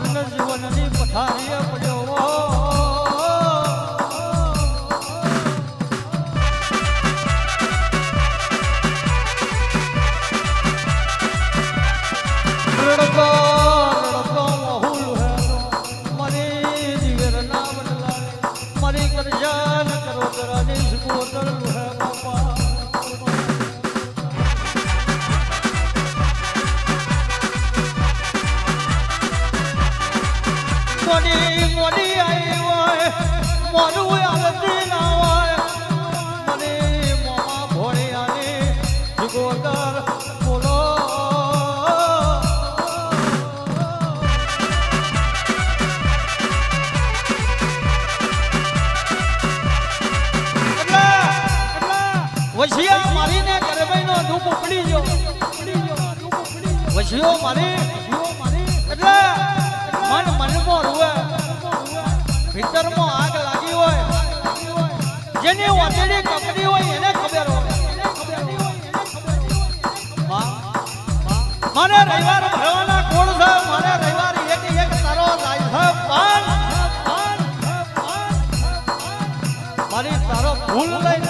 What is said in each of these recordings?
અમને જીવનની પથારીએ વશિયા મારીને ગરબાઈનો ધૂપ ઉપડી ગયો. વશિયો મારી એટલે મન મનમાં રૂવે. ભીતરમાં જેની હોય એને ખબર મને રવિવાર ભરવાના કોણ છે? મને રવિવાર એક એક તારો જાય પણ મારી તારો ભૂલ લઈને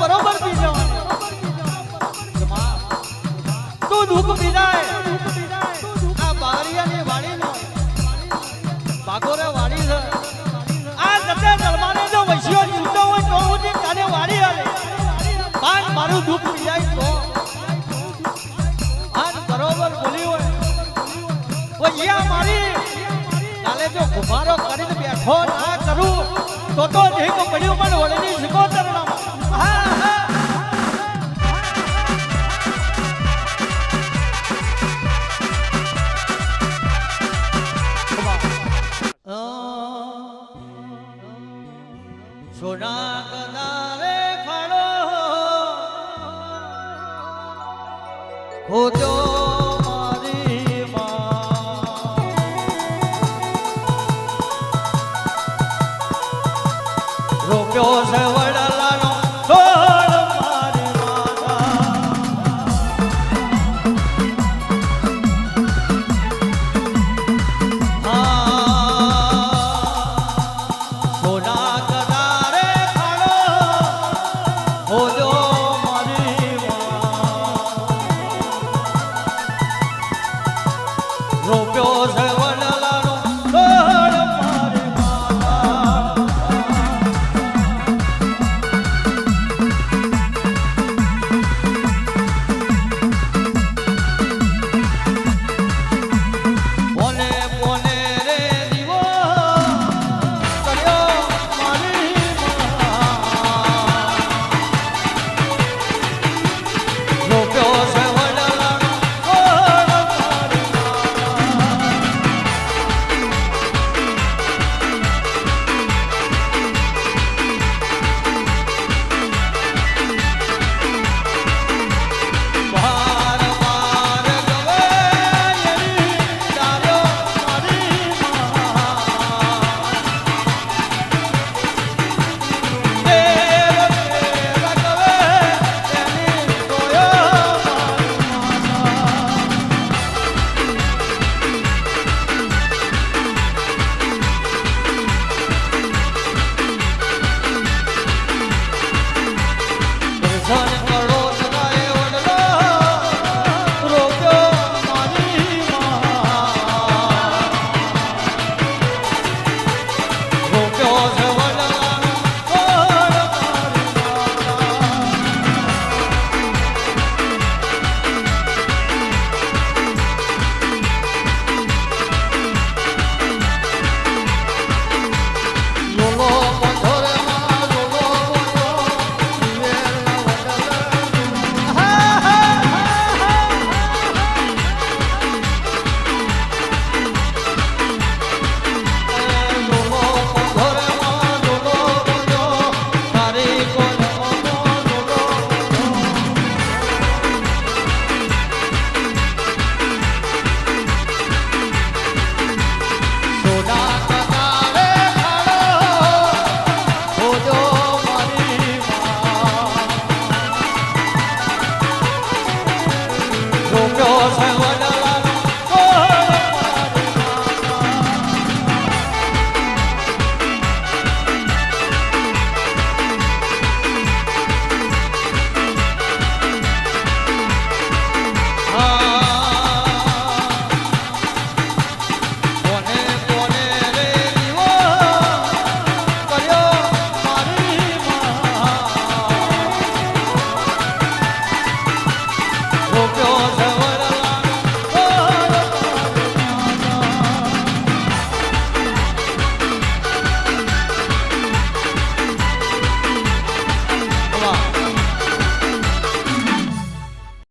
બરોબર પી જવાનું તું દુઃખ પી જાય. ও